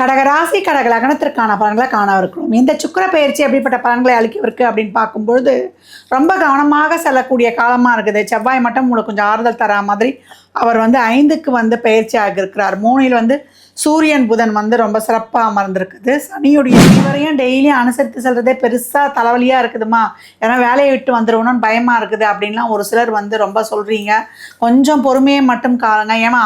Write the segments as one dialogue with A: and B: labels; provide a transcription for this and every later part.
A: கடகராசி கடக லக்னத்திற்கான பலன்களை இருக்கணும் இந்த சுக்கர பயிற்சி அப்படிப்பட்ட பலன்களை அளிக்கவிருக்கு அப்படின்னு பார்க்கும்பொழுது ரொம்ப கவனமாக செல்லக்கூடிய காலமாக இருக்குது செவ்வாய் மட்டும் உங்களுக்கு கொஞ்சம் ஆறுதல் தரா மாதிரி அவர் வந்து ஐந்துக்கு வந்து பயிற்சி ஆகியிருக்கிறார் மூணில் வந்து சூரியன் புதன் வந்து ரொம்ப சிறப்பாக அமர்ந்திருக்குது சனியுடைய இவரையும் டெய்லியும் அனுசரித்து செல்கிறதே பெருசாக தலைவலியாக இருக்குதுமா ஏன்னா வேலையை விட்டு வந்துடுவோன்னு பயமாக இருக்குது அப்படின்லாம் ஒரு சிலர் வந்து ரொம்ப சொல்கிறீங்க கொஞ்சம் பொறுமையை மட்டும் காருங்க ஏன்னா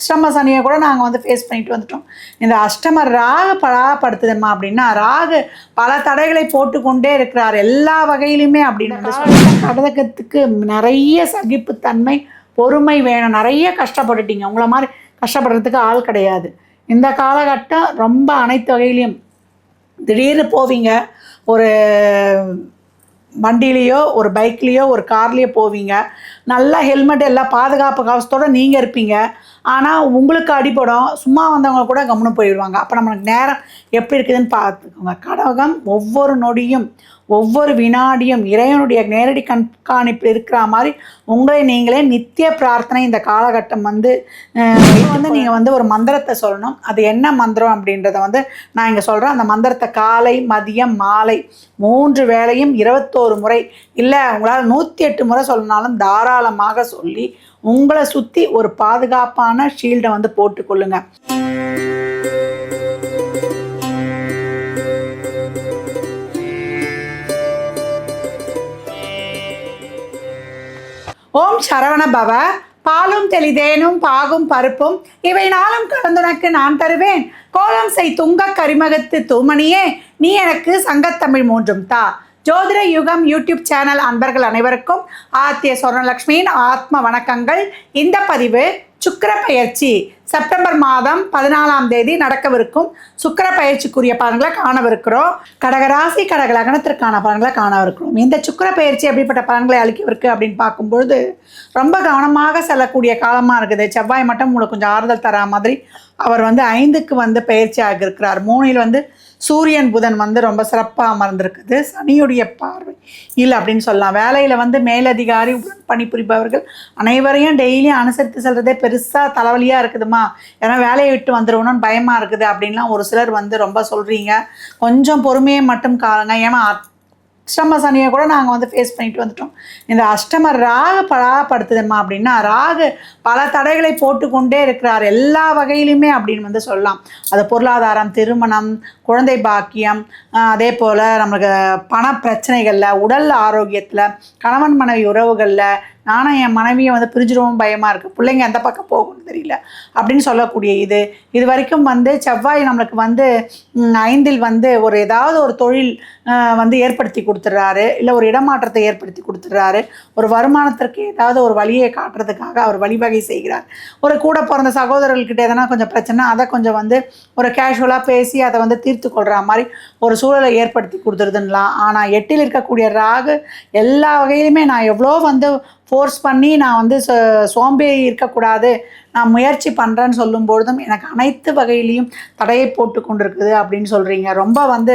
A: அஷ்டம சனியை கூட நாங்கள் வந்து ஃபேஸ் பண்ணிட்டு வந்துட்டோம் இந்த அஷ்டம ராக பலாப்படுத்துதம்மா அப்படின்னா ராகு பல தடைகளை போட்டுக்கொண்டே இருக்கிறார் எல்லா வகையிலுமே அப்படின்னு கடகத்துக்கு நிறைய சகிப்புத்தன்மை பொறுமை வேணும் நிறைய கஷ்டப்பட்டுட்டீங்க உங்களை மாதிரி கஷ்டப்படுறதுக்கு ஆள் கிடையாது இந்த காலகட்டம் ரொம்ப அனைத்து வகையிலையும் திடீர்னு போவீங்க ஒரு வண்டிலேயோ ஒரு பைக்லேயோ ஒரு கார்லேயோ போவீங்க நல்லா ஹெல்மெட் எல்லாம் பாதுகாப்பு கவசத்தோடு நீங்கள் இருப்பீங்க ஆனால் உங்களுக்கு அடிபடும் சும்மா வந்தவங்க கூட கவனம் போயிடுவாங்க அப்போ நம்மளுக்கு நேரம் எப்படி இருக்குதுன்னு பார்த்துக்கோங்க கடகம் ஒவ்வொரு நொடியும் ஒவ்வொரு வினாடியும் இறைவனுடைய நேரடி கண்காணிப்பு இருக்கிற மாதிரி உங்களை நீங்களே நித்திய பிரார்த்தனை இந்த காலகட்டம் வந்து வந்து நீங்கள் வந்து ஒரு மந்திரத்தை சொல்லணும் அது என்ன மந்திரம் அப்படின்றத வந்து நான் இங்கே சொல்கிறேன் அந்த மந்திரத்தை காலை மதியம் மாலை மூன்று வேளையும் இருபத்தோரு முறை இல்லை உங்களால் நூற்றி எட்டு முறை சொல்லினாலும் தாராளமாக சொல்லி உங்களை சுற்றி ஒரு பாதுகாப்பான ஷீல்டை வந்து போட்டுக்கொள்ளுங்க ஓம் சரவண பவ பாலும் தெளிதேனும் பாகும் பருப்பும் இவை நாளும் கலந்துனக்கு நான் தருவேன் கோலம் செய் துங்க கரிமகத்து தூமணியே நீ எனக்கு சங்கத்தமிழ் மூன்றும் தா ஜோதிட யுகம் யூடியூப் சேனல் அன்பர்கள் அனைவருக்கும் ஆத்திய சொர்ணலக்ஷ்மியின் ஆத்ம வணக்கங்கள் இந்த பதிவு சுக்கர பயிற்சி செப்டம்பர் மாதம் பதினாலாம் தேதி நடக்கவிருக்கும் சுக்கர பயிற்சிக்குரிய பலன்களை காணவிருக்கிறோம் கடகராசி கடக லகனத்திற்கான பலன்களை காணவிருக்கிறோம் இந்த சுக்கர பயிற்சி அப்படிப்பட்ட பலன்களை அளிக்கவிருக்கு அப்படின்னு பார்க்கும்பொழுது ரொம்ப கவனமாக செல்லக்கூடிய காலமாக இருக்குது செவ்வாய் மட்டும் உங்களுக்கு கொஞ்சம் ஆறுதல் தரா மாதிரி அவர் வந்து ஐந்துக்கு வந்து பயிற்சி ஆகியிருக்கிறார் மூணில் வந்து சூரியன் புதன் வந்து ரொம்ப சிறப்பாக அமர்ந்திருக்குது சனியுடைய பார்வை இல்லை அப்படின்னு சொல்லலாம் வேலையில் வந்து மேலதிகாரி பணிபுரிபவர்கள் அனைவரையும் டெய்லியும் அனுசரித்து செல்கிறதே பெரிய பெருசாக தலைவலியாக இருக்குதுமா ஏன்னா வேலையை விட்டு வந்துடுவோம்னு பயமாக இருக்குது அப்படின்லாம் ஒரு சிலர் வந்து ரொம்ப சொல்கிறீங்க கொஞ்சம் பொறுமையை மட்டும் காருங்க ஏன்னா அஷ்டம சனியை கூட நாங்கள் வந்து ஃபேஸ் பண்ணிட்டு வந்துட்டோம் இந்த அஷ்டம ராக பலாப்படுத்துதுமா அப்படின்னா ராகு பல தடைகளை போட்டுக்கொண்டே இருக்கிறார் எல்லா வகையிலுமே அப்படின்னு வந்து சொல்லலாம் அது பொருளாதாரம் திருமணம் குழந்தை பாக்கியம் அதே போல் நம்மளுக்கு பண பிரச்சனைகளில் உடல் ஆரோக்கியத்தில் கணவன் மனைவி உறவுகளில் நானும் என் மனைவியை வந்து பிரிஞ்சிடவும் பயமாக இருக்குது பிள்ளைங்க எந்த பக்கம் போகணும்னு தெரியல அப்படின்னு சொல்லக்கூடிய இது இது வரைக்கும் வந்து செவ்வாய் நம்மளுக்கு வந்து ஐந்தில் வந்து ஒரு ஏதாவது ஒரு தொழில் வந்து ஏற்படுத்தி கொடுத்துட்றாரு இல்லை ஒரு இடமாற்றத்தை ஏற்படுத்தி கொடுத்துட்றாரு ஒரு வருமானத்திற்கு ஏதாவது ஒரு வழியை காட்டுறதுக்காக அவர் வழிவகை செய்கிறார் ஒரு கூட பிறந்த சகோதரர்கள்கிட்ட எதனா கொஞ்சம் பிரச்சனை அதை கொஞ்சம் வந்து ஒரு கேஷுவலாக பேசி அதை வந்து தீர்த்து கொள்கிற மாதிரி ஒரு சூழலை ஏற்படுத்தி கொடுத்துருதுன்னலாம் ஆனால் எட்டில் இருக்கக்கூடிய ராகு எல்லா வகையிலுமே நான் எவ்வளோ வந்து ஃபோர்ஸ் பண்ணி நான் வந்து சோம்பேறி இருக்கக்கூடாது நான் முயற்சி பண்ணுறேன்னு சொல்லும்பொழுதும் எனக்கு அனைத்து வகையிலையும் தடையை போட்டு கொண்டிருக்குது அப்படின்னு சொல்கிறீங்க ரொம்ப வந்து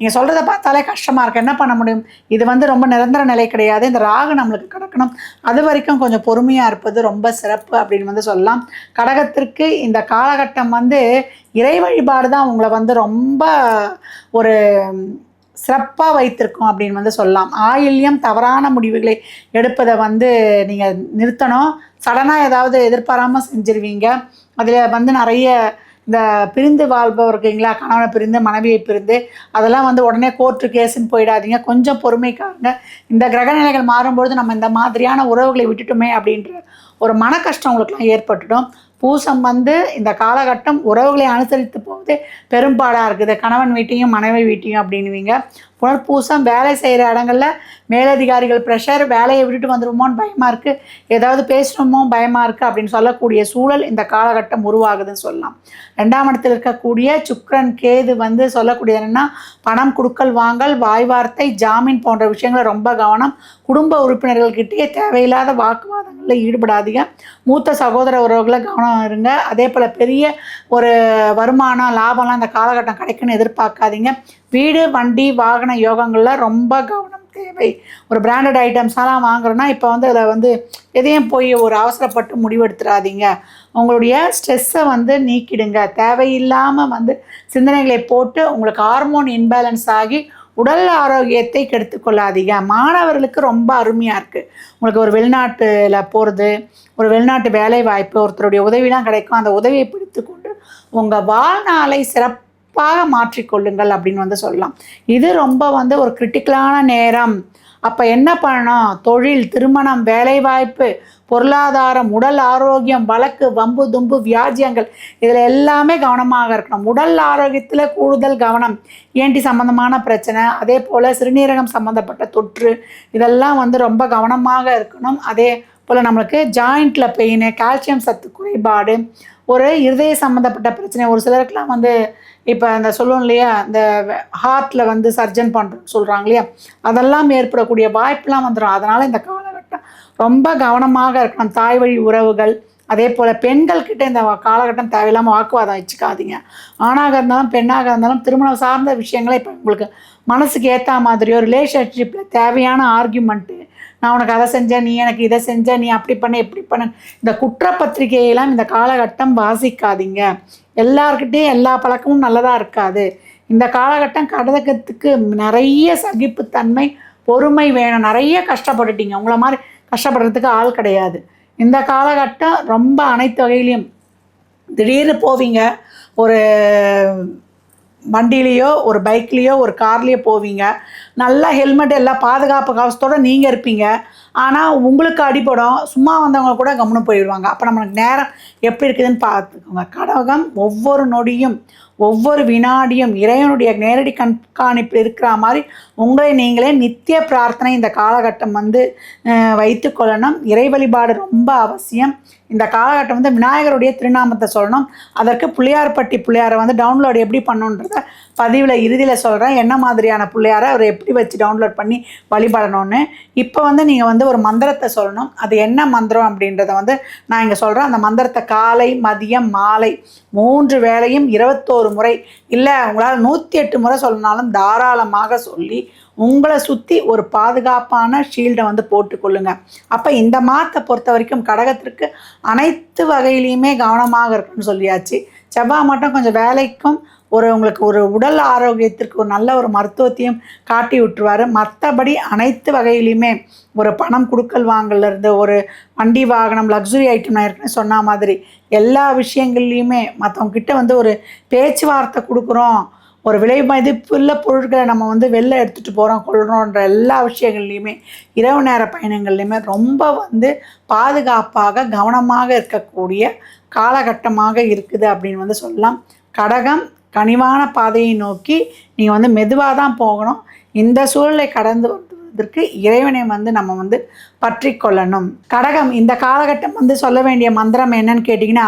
A: நீங்கள் சொல்கிறத பார்த்தாலே கஷ்டமாக இருக்குது என்ன பண்ண முடியும் இது வந்து ரொம்ப நிரந்தர நிலை கிடையாது இந்த ராகு நம்மளுக்கு கிடக்கணும் அது வரைக்கும் கொஞ்சம் பொறுமையாக இருப்பது ரொம்ப சிறப்பு அப்படின்னு வந்து சொல்லலாம் கடகத்திற்கு இந்த காலகட்டம் வந்து இறை வழிபாடு தான் உங்களை வந்து ரொம்ப ஒரு சிறப்பாக வைத்திருக்கும் அப்படின்னு வந்து சொல்லலாம் ஆயில்யம் தவறான முடிவுகளை எடுப்பதை வந்து நீங்கள் நிறுத்தணும் சடனாக ஏதாவது எதிர்பாராமல் செஞ்சிருவீங்க அதில் வந்து நிறைய இந்த பிரிந்து வாழ்பவர் இருக்கீங்களா கணவனை பிரிந்து மனைவியை பிரிந்து அதெல்லாம் வந்து உடனே கோர்ட்டு கேஸுன்னு போயிடாதீங்க கொஞ்சம் பொறுமைக்காங்க இந்த கிரகநிலைகள் மாறும்பொழுது நம்ம இந்த மாதிரியான உறவுகளை விட்டுட்டோமே அப்படின்ற ஒரு மன கஷ்டம் உங்களுக்குலாம் ஏற்பட்டுடும் பூசம் வந்து இந்த காலகட்டம் உறவுகளை அனுசரித்து போவது பெரும்பாடாக இருக்குது கணவன் வீட்டையும் மனைவி வீட்டையும் அப்படின்வீங்க புனர்பூசம் வேலை செய்கிற இடங்களில் மேலதிகாரிகள் ப்ரெஷர் வேலையை விட்டுட்டு வந்துடுமோன்னு பயமாக இருக்குது ஏதாவது பேசணுமோ பயமாக இருக்குது அப்படின்னு சொல்லக்கூடிய சூழல் இந்த காலகட்டம் உருவாகுதுன்னு சொல்லலாம் ரெண்டாம் இடத்தில் இருக்கக்கூடிய சுக்ரன் கேது வந்து சொல்லக்கூடிய என்னென்னா பணம் கொடுக்கல் வாங்கல் வாய் வார்த்தை ஜாமீன் போன்ற விஷயங்களை ரொம்ப கவனம் குடும்ப உறுப்பினர்கள்கிட்டயே தேவையில்லாத வாக்குவாதங்களில் ஈடுபடாதீங்க மூத்த சகோதர உறவுகளை கவனம் இருங்க அதே போல் பெரிய ஒரு வருமானம் லாபம்லாம் இந்த காலகட்டம் கிடைக்குன்னு எதிர்பார்க்காதீங்க வீடு வண்டி வாகன யோகங்களில் ரொம்ப கவனம் தேவை ஒரு பிராண்டட் ஐட்டம்ஸ்லாம் வாங்குறோன்னா இப்போ வந்து அதை வந்து எதையும் போய் ஒரு அவசரப்பட்டு முடிவெடுத்துடாதீங்க உங்களுடைய ஸ்ட்ரெஸ்ஸை வந்து நீக்கிடுங்க தேவையில்லாமல் வந்து சிந்தனைகளை போட்டு உங்களுக்கு ஹார்மோன் இன்பேலன்ஸ் ஆகி உடல் ஆரோக்கியத்தை கெடுத்துக்கொள்ளாதீங்க மாணவர்களுக்கு ரொம்ப அருமையாக இருக்குது உங்களுக்கு ஒரு வெளிநாட்டில் போகிறது ஒரு வெளிநாட்டு வேலை வாய்ப்பு ஒருத்தருடைய உதவிலாம் கிடைக்கும் அந்த உதவியை பிடித்து கொண்டு உங்கள் வாழ்நாளை சிறப்பு குறிப்பாக மாற்றிக்கொள்ளுங்கள் அப்படின்னு வந்து சொல்லலாம் இது ரொம்ப வந்து ஒரு கிரிட்டிக்கலான நேரம் அப்போ என்ன பண்ணணும் தொழில் திருமணம் வேலைவாய்ப்பு பொருளாதாரம் உடல் ஆரோக்கியம் வழக்கு வம்பு தும்பு வியாஜியங்கள் இதில் எல்லாமே கவனமாக இருக்கணும் உடல் ஆரோக்கியத்தில் கூடுதல் கவனம் ஏண்டி e சம்மந்தமான பிரச்சனை அதே போல் சிறுநீரகம் சம்மந்தப்பட்ட தொற்று இதெல்லாம் வந்து ரொம்ப கவனமாக இருக்கணும் அதே போல் நம்மளுக்கு ஜாயிண்டில் பெயின் கால்சியம் சத்து குறைபாடு ஒரு இருதய சம்மந்தப்பட்ட பிரச்சனை ஒரு சிலருக்குலாம் வந்து இப்போ அந்த சொல்லுவோம் இல்லையா இந்த ஹார்ட்டில் வந்து சர்ஜன் பண்ணுறோம்னு சொல்கிறாங்க இல்லையா அதெல்லாம் ஏற்படக்கூடிய வாய்ப்புலாம் வந்துடும் அதனால் இந்த காலகட்டம் ரொம்ப கவனமாக இருக்கணும் தாய் வழி உறவுகள் அதே போல் பெண்கள்கிட்ட இந்த காலகட்டம் தேவையில்லாமல் வாக்குவாதம் வச்சுக்காதீங்க ஆணாக இருந்தாலும் பெண்ணாக இருந்தாலும் திருமணம் சார்ந்த விஷயங்களை இப்போ உங்களுக்கு மனசுக்கு ஏற்ற மாதிரியோ ரிலேஷன்ஷிப்பில் தேவையான ஆர்கியூமெண்ட்டு நான் உனக்கு அதை செஞ்சேன் நீ எனக்கு இதை செஞ்ச நீ அப்படி பண்ண எப்படி பண்ண இந்த குற்றப்பத்திரிகையெல்லாம் இந்த காலகட்டம் வாசிக்காதீங்க எல்லாருக்கிட்டேயும் எல்லா பழக்கமும் நல்லதாக இருக்காது இந்த காலகட்டம் கடதகத்துக்கு நிறைய சகிப்புத்தன்மை பொறுமை வேணும் நிறைய கஷ்டப்பட்டுட்டீங்க உங்களை மாதிரி கஷ்டப்படுறதுக்கு ஆள் கிடையாது இந்த காலகட்டம் ரொம்ப அனைத்து வகையிலையும் திடீர்னு போவீங்க ஒரு வண்டிலேயோ ஒரு பைக்லேயோ ஒரு கார்லேயோ போவீங்க நல்லா ஹெல்மெட் எல்லாம் பாதுகாப்பு கவசத்தோடு நீங்கள் இருப்பீங்க ஆனால் உங்களுக்கு அடிப்படம் சும்மா வந்தவங்க கூட கவனம் போயிடுவாங்க அப்போ நம்மளுக்கு நேரம் எப்படி இருக்குதுன்னு பார்த்துக்கோங்க கடகம் ஒவ்வொரு நொடியும் ஒவ்வொரு வினாடியும் இறைவனுடைய நேரடி கண்காணிப்பு இருக்கிற மாதிரி உங்களை நீங்களே நித்திய பிரார்த்தனை இந்த காலகட்டம் வந்து வைத்து கொள்ளணும் இறை வழிபாடு ரொம்ப அவசியம் இந்த காலகட்டம் வந்து விநாயகருடைய திருநாமத்தை சொல்லணும் அதற்கு பிள்ளையார்பட்டி பிள்ளையாரை வந்து டவுன்லோட் எப்படி பண்ணணுன்றத பதிவில் இறுதியில் சொல்கிறேன் என்ன மாதிரியான பிள்ளையாரை அவரை எப்படி வச்சு டவுன்லோட் பண்ணி வழிபடணும்னு இப்போ வந்து நீங்கள் வந்து வந்து ஒரு மந்திரத்தை சொல்லணும் அது என்ன மந்திரம் அப்படின்றத வந்து நான் இங்கே சொல்கிறேன் அந்த மந்திரத்தை காலை மதியம் மாலை மூன்று வேளையும் இருபத்தோரு முறை இல்லை உங்களால் நூற்றி எட்டு முறை சொல்லனாலும் தாராளமாக சொல்லி உங்களை சுற்றி ஒரு பாதுகாப்பான ஷீல்டை வந்து போட்டுக்கொள்ளுங்க அப்போ இந்த மாதத்தை பொறுத்த வரைக்கும் கடகத்திற்கு அனைத்து வகையிலையுமே கவனமாக இருக்குன்னு சொல்லியாச்சு செவ்வாய் மட்டும் கொஞ்சம் வேலைக்கும் ஒரு உங்களுக்கு ஒரு உடல் ஆரோக்கியத்திற்கு ஒரு நல்ல ஒரு மருத்துவத்தையும் காட்டி விட்டுருவார் மற்றபடி அனைத்து வகையிலையுமே ஒரு பணம் கொடுக்கல் வாங்கலேருந்து ஒரு வண்டி வாகனம் லக்ஸுரி ஐட்டம் நான் சொன்ன மாதிரி எல்லா விஷயங்கள்லையுமே மற்றவங்கக்கிட்ட வந்து ஒரு பேச்சுவார்த்தை கொடுக்குறோம் ஒரு விலை மதிப்புள்ள பொருட்களை நம்ம வந்து வெளில எடுத்துகிட்டு போகிறோம் கொள்கிறோன்ற எல்லா விஷயங்கள்லையுமே இரவு நேர பயணங்கள்லையுமே ரொம்ப வந்து பாதுகாப்பாக கவனமாக இருக்கக்கூடிய காலகட்டமாக இருக்குது அப்படின்னு வந்து சொல்லலாம் கடகம் கனிவான பாதையை நோக்கி நீங்கள் வந்து மெதுவாக தான் போகணும் இந்த சூழலை கடந்து வருவதற்கு இறைவனை வந்து நம்ம வந்து பற்றி கொள்ளணும் கடகம் இந்த காலகட்டம் வந்து சொல்ல வேண்டிய மந்திரம் என்னன்னு கேட்டிங்கன்னா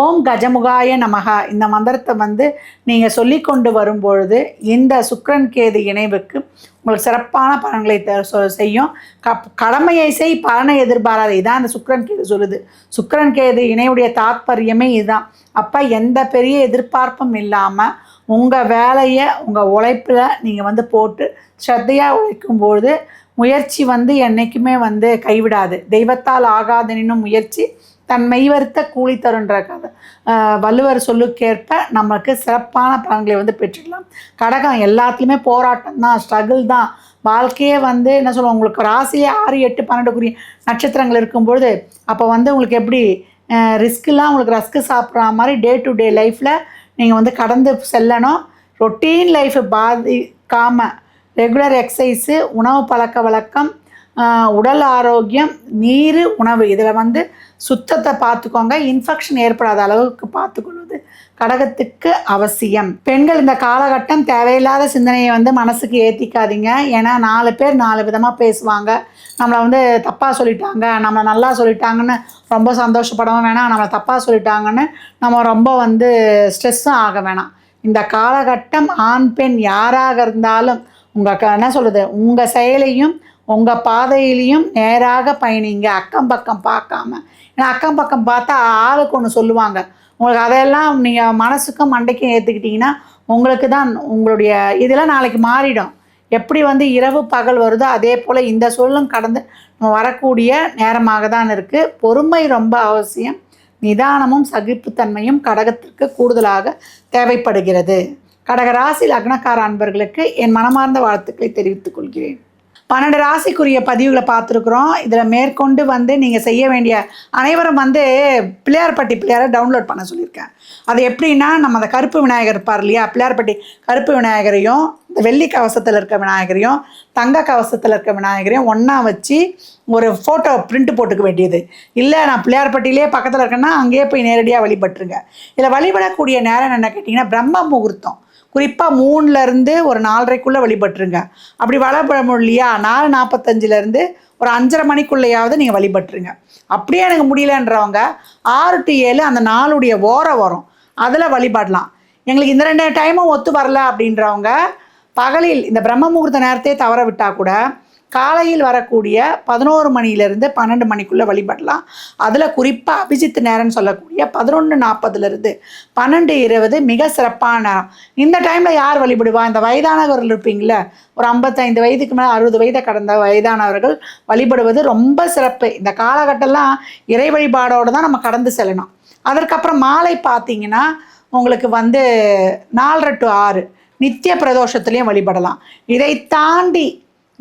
A: ஓம் கஜமுகாய நமகா இந்த மந்திரத்தை வந்து நீங்கள் சொல்லி கொண்டு வரும்பொழுது இந்த சுக்ரன் கேது இணைவுக்கு உங்களுக்கு சிறப்பான பலன்களை செய்யும் கப் கடமையை செய் பலனை எதிர்பாராத இதுதான் அந்த சுக்கரன் கேது சொல்லுது சுக்கரன் கேது இணையுடைய தாத்பரியமே இதுதான் அப்போ எந்த பெரிய எதிர்பார்ப்பும் இல்லாமல் உங்கள் வேலையை உங்கள் உழைப்பில் நீங்கள் வந்து போட்டு ஸ்ரத்தையாக உழைக்கும்பொழுது முயற்சி வந்து என்றைக்குமே வந்து கைவிடாது தெய்வத்தால் ஆகாதனினும் முயற்சி தன் மெய்வருத்த கூலி தருன்ற கதை வள்ளுவர் சொல்லுக்கேற்ப நமக்கு சிறப்பான பலன்களை வந்து பெற்றுக்கலாம் கடகம் எல்லாத்துலேயுமே போராட்டம் தான் ஸ்ட்ரகிள் தான் வாழ்க்கையே வந்து என்ன சொல்லுவோம் உங்களுக்கு ராசியே ஆறு எட்டு பன்னெண்டுக்குரிய நட்சத்திரங்கள் இருக்கும்பொழுது அப்போ வந்து உங்களுக்கு எப்படி ரிஸ்க்குலாம் உங்களுக்கு ரஸ்க்கு சாப்பிட்ற மாதிரி டே டு டே லைஃப்பில் நீங்கள் வந்து கடந்து செல்லணும் ரொட்டீன் லைஃப் பாதிக்காமல் ரெகுலர் எக்ஸசைஸு உணவு பழக்க வழக்கம் உடல் ஆரோக்கியம் நீர் உணவு இதில் வந்து சுத்தத்தை பார்த்துக்கோங்க இன்ஃபெக்ஷன் ஏற்படாத அளவுக்கு பார்த்துக்கொள்வது கடகத்துக்கு அவசியம் பெண்கள் இந்த காலகட்டம் தேவையில்லாத சிந்தனையை வந்து மனசுக்கு ஏற்றிக்காதீங்க ஏன்னா நாலு பேர் நாலு விதமாக பேசுவாங்க நம்மளை வந்து தப்பாக சொல்லிட்டாங்க நம்மளை நல்லா சொல்லிட்டாங்கன்னு ரொம்ப சந்தோஷப்படவும் வேணாம் நம்மளை தப்பாக சொல்லிட்டாங்கன்னு நம்ம ரொம்ப வந்து ஸ்ட்ரெஸ்ஸும் ஆக வேணாம் இந்த காலகட்டம் ஆண் பெண் யாராக இருந்தாலும் உங்கள் என்ன சொல்கிறது உங்கள் செயலையும் உங்கள் பாதையிலையும் நேராக பயணிங்க அக்கம் பக்கம் பார்க்காம ஏன்னா அக்கம் பக்கம் பார்த்தா ஆளுக்கு ஒன்று சொல்லுவாங்க உங்களுக்கு அதையெல்லாம் நீங்கள் மனசுக்கும் மண்டைக்கும் ஏற்றுக்கிட்டிங்கன்னா உங்களுக்கு தான் உங்களுடைய இதெல்லாம் நாளைக்கு மாறிடும் எப்படி வந்து இரவு பகல் வருதோ அதே போல் இந்த சொல்லும் கடந்து வரக்கூடிய நேரமாக தான் இருக்குது பொறுமை ரொம்ப அவசியம் நிதானமும் சகிப்புத்தன்மையும் கடகத்திற்கு கூடுதலாக தேவைப்படுகிறது கடகராசி லக்னக்கார அன்பர்களுக்கு என் மனமார்ந்த வாழ்த்துக்களை தெரிவித்துக் கொள்கிறேன் பன்னெண்டு ராசிக்குரிய பதிவுகளை பார்த்துருக்குறோம் இதில் மேற்கொண்டு வந்து நீங்கள் செய்ய வேண்டிய அனைவரும் வந்து பிள்ளையார்பட்டி பிள்ளையாரை டவுன்லோட் பண்ண சொல்லியிருக்கேன் அது எப்படின்னா நம்ம அந்த கருப்பு விநாயகர் இருப்பார் இல்லையா பிள்ளையார்பட்டி கருப்பு விநாயகரையும் இந்த வெள்ளி கவசத்தில் இருக்க விநாயகரையும் தங்க கவசத்தில் இருக்க விநாயகரையும் ஒன்றா வச்சு ஒரு ஃபோட்டோ பிரிண்ட் போட்டுக்க வேண்டியது இல்லை நான் பிள்ளையார்பட்டியிலே பக்கத்தில் இருக்கேன்னா அங்கேயே போய் நேரடியாக வழிபட்டுருங்க இதில் வழிபடக்கூடிய நேரம் என்ன கேட்டிங்கன்னா பிரம்ம முகூர்த்தம் குறிப்பாக மூணுலேருந்து ஒரு நாலரைக்குள்ளே வழிபட்டுருங்க அப்படி வளப்பழமும் இல்லையா நாலு நாற்பத்தஞ்சிலேருந்து ஒரு அஞ்சரை மணிக்குள்ளேயாவது நீங்கள் வழிபட்டுருங்க அப்படியே எனக்கு முடியலன்றவங்க ஆறு டு ஏழு அந்த நாளுடைய ஓரம் வரும் அதில் வழிபடலாம் எங்களுக்கு இந்த ரெண்டு டைமும் ஒத்து வரல அப்படின்றவங்க பகலில் இந்த பிரம்ம முகூர்த்த நேரத்தையே தவற விட்டால் கூட காலையில் வரக்கூடிய பதினோரு மணியிலிருந்து பன்னெண்டு மணிக்குள்ளே வழிபடலாம் அதில் குறிப்பாக அபிஜித் நேரம்னு சொல்லக்கூடிய பதினொன்று நாற்பதுலேருந்து பன்னெண்டு இருபது மிக சிறப்பான நேரம் இந்த டைமில் யார் வழிபடுவா இந்த வயதானவர்கள் இருப்பீங்கள ஒரு ஐம்பத்தைந்து வயதுக்கு மேலே அறுபது வயதை கடந்த வயதானவர்கள் வழிபடுவது ரொம்ப சிறப்பு இந்த காலகட்டம்லாம் இறை வழிபாடோடு தான் நம்ம கடந்து செல்லணும் அதற்கப்புறம் மாலை பார்த்தீங்கன்னா உங்களுக்கு வந்து நாலரை டு ஆறு நித்திய பிரதோஷத்துலேயும் வழிபடலாம் இதை தாண்டி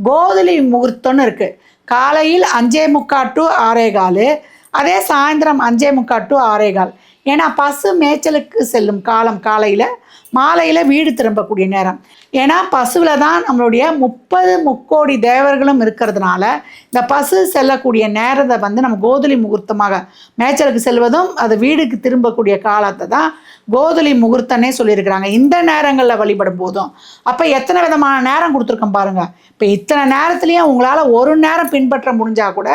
A: கோதுளி முகூர்த்தம்னு இருக்குது காலையில் அஞ்சே முக்கால் டு ஆறே கால் அதே சாயந்தரம் அஞ்சே முக்கால் டு ஆறே கால் ஏன்னா பசு மேய்ச்சலுக்கு செல்லும் காலம் காலையில் மாலையில் வீடு திரும்பக்கூடிய நேரம் ஏன்னா பசுவில் தான் நம்மளுடைய முப்பது முக்கோடி தேவர்களும் இருக்கிறதுனால இந்த பசு செல்லக்கூடிய நேரத்தை வந்து நம்ம கோதுளி முகூர்த்தமாக மேய்ச்சலுக்கு செல்வதும் அது வீடுக்கு திரும்பக்கூடிய காலத்தை தான் கோதுளி முகூர்த்தனே சொல்லியிருக்கிறாங்க இந்த நேரங்களில் வழிபடும் போதும் அப்போ எத்தனை விதமான நேரம் கொடுத்துருக்கோம் பாருங்கள் இப்போ இத்தனை நேரத்துலேயும் உங்களால் ஒரு நேரம் பின்பற்ற முடிஞ்சால் கூட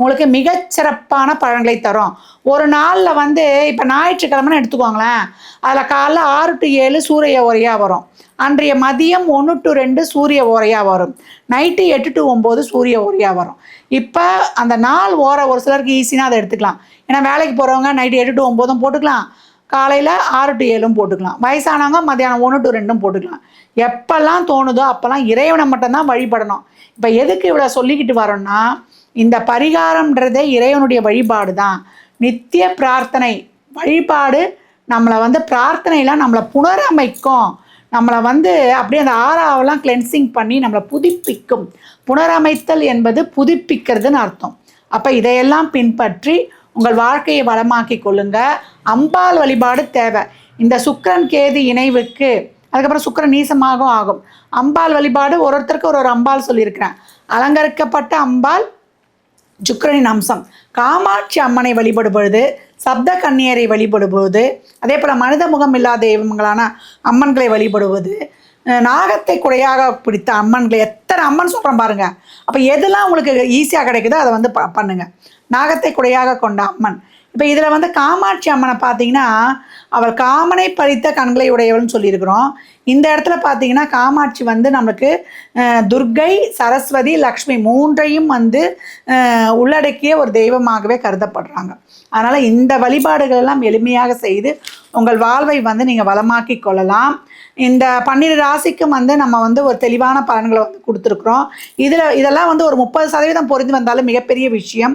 A: உங்களுக்கு மிகச்சிறப்பான பழங்களை தரும் ஒரு நாளில் வந்து இப்போ ஞாயிற்றுக்கிழமைன்னு எடுத்துக்கோங்களேன் அதில் காலைல ஆறு டு ஏழு சூரிய உரையாக வரும் அன்றைய மதியம் ஒன்று டு ரெண்டு சூரிய ஓரையாக வரும் நைட்டு எட்டு டு ஒம்பது சூரிய ஓரையாக வரும் இப்போ அந்த நாள் ஓர ஒரு சிலருக்கு ஈஸினா அதை எடுத்துக்கலாம் ஏன்னா வேலைக்கு போகிறவங்க நைட்டு எட்டு டு ஒம்போதும் போட்டுக்கலாம் காலையில் ஆறு டு ஏழும் போட்டுக்கலாம் வயசானவங்க மதியானம் ஒன்று டு ரெண்டும் போட்டுக்கலாம் எப்போல்லாம் தோணுதோ அப்போல்லாம் இறைவனை மட்டும்தான் வழிபடணும் இப்போ எதுக்கு இவ்வளோ சொல்லிக்கிட்டு வரோம்னா இந்த பரிகாரம்ன்றதே இறைவனுடைய வழிபாடு தான் நித்திய பிரார்த்தனை வழிபாடு நம்மளை வந்து பிரார்த்தனையில் நம்மளை புனரமைக்கும் நம்மளை வந்து அப்படியே அந்த ஆறாவெல்லாம் கிளென்சிங் பண்ணி நம்மளை புதுப்பிக்கும் புனரமைத்தல் என்பது புதுப்பிக்கிறதுன்னு அர்த்தம் அப்போ இதையெல்லாம் பின்பற்றி உங்கள் வாழ்க்கையை வளமாக்கி கொள்ளுங்க அம்பாள் வழிபாடு தேவை இந்த சுக்கரன் கேது இணைவுக்கு அதுக்கப்புறம் சுக்கரன் நீசமாகவும் ஆகும் அம்பாள் வழிபாடு ஒரு ஒருத்தருக்கு ஒரு ஒரு அம்பாள் சொல்லியிருக்கிறேன் அலங்கரிக்கப்பட்ட அம்பாள் சுக்கரனின் அம்சம் காமாட்சி அம்மனை வழிபடும் பொழுது சப்த கண்ணியரை வழிபடுவது அதே போல் மனித முகம் இல்லாத தெய்வங்களான அம்மன்களை வழிபடுவது நாகத்தை குறையாக பிடித்த அம்மன்களை எத்தனை அம்மன் சொல்கிறோம் பாருங்கள் அப்போ எதெல்லாம் உங்களுக்கு ஈஸியாக கிடைக்குதோ அதை வந்து ப பண்ணுங்க நாகத்தை குறையாக கொண்ட அம்மன் இப்போ இதில் வந்து காமாட்சி அம்மனை பார்த்தீங்கன்னா அவள் காமனை பறித்த கண்களை உடையவள்னு சொல்லியிருக்கிறோம் இந்த இடத்துல பார்த்தீங்கன்னா காமாட்சி வந்து நம்மளுக்கு துர்கை சரஸ்வதி லக்ஷ்மி மூன்றையும் வந்து உள்ளடக்கிய ஒரு தெய்வமாகவே கருதப்படுறாங்க அதனால் இந்த வழிபாடுகள் எல்லாம் எளிமையாக செய்து உங்கள் வாழ்வை வந்து நீங்கள் வளமாக்கி கொள்ளலாம் இந்த பன்னிரு ராசிக்கும் வந்து நம்ம வந்து ஒரு தெளிவான பலன்களை வந்து கொடுத்துருக்குறோம் இதில் இதெல்லாம் வந்து ஒரு முப்பது சதவீதம் பொருந்து வந்தாலும் மிகப்பெரிய விஷயம்